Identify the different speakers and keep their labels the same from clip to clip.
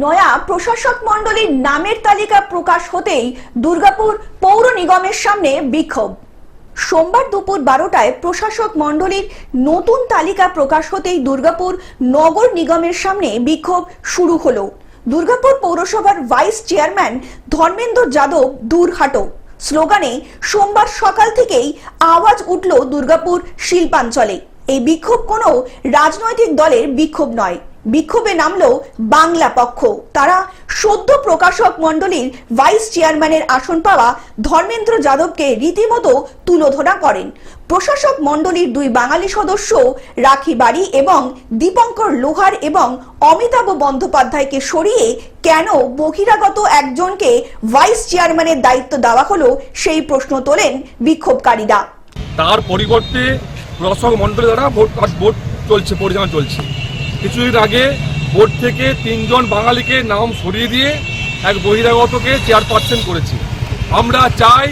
Speaker 1: নয়া প্রশাসক মণ্ডলীর নামের তালিকা প্রকাশ হতেই দুর্গাপুর পৌর নিগমের সামনে বিক্ষোভ। সোমবার দুপুর বারোটায় প্রশাসক মণ্ডলীর নতুন তালিকা প্রকাশ হতেই দুর্গাপুর নগর নিগমের সামনে বিক্ষোভ শুরু হলো। দুর্গাপুর পৌরসভার ভাইস চেয়ারম্যান ধর্মেন্দ্র যাদব দূর হাটো। স্লোগানে, সোমবার সকাল থেকেই আওয়াজ উঠল দুর্গাপুর শিল্পাঞ্চলে। এই বিক্ষোভ কোনো রাজনৈতিক দলের বিক্ষোভ নয়। বিক্ষোভে নামলো বাংলা পক্ষ। তারা সদ্য প্রকাশক মণ্ডলীর ভাইস চেয়ারম্যানের আসন পাওয়া ধর্মেন্দ্র যাদবকে রীতিমতো তুলোধনা করেন। প্রশাসক মণ্ডলীর দুই বাঙালি সদস্য রাখি বাড়ি এবং দীপঙ্কর লোহার এবং অমিতাভ বন্দ্যোপাধ্যায়কে সরিয়ে কেন বহিরাগত একজনকে ভাইস চেয়ারম্যানের দায়িত্ব দেওয়া হলো সেই প্রশ্ন তোলেন বিক্ষোভকারীরা।
Speaker 2: তার পরিবর্তে প্রশাসক মন্ডলী দ্বারা ভোট চলছে, পরিচালনা চলছে। কিছুদিন আগে বোর্ড থেকে তিনজন বাঙালিকে নাম সরিয়ে দিয়ে এক বহিরাগতকে চেয়ারপারসন করেছি। আমরা চাই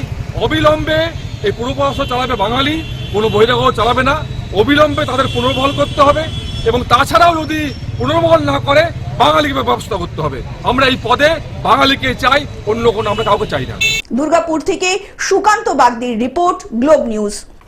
Speaker 2: অবিলম্বে এই পুরপ্রশাসন চালাবে বাঙালি, কোনো বহিরাগত চালাবে না। অবিলম্বে তাদের পুনর্বহাল করতে হবে এবং তাছাড়াও যদি পুনর্বহল না করে, বাঙালিকে ব্যবস্থা করতে হবে। আমরা এই পদে বাঙালিকে চাই, অন্য কোনো আমরা কাউকে চাই না।
Speaker 1: দুর্গাপুর থেকে সুকান্ত বাগদির রিপোর্ট, গ্লোব নিউজ।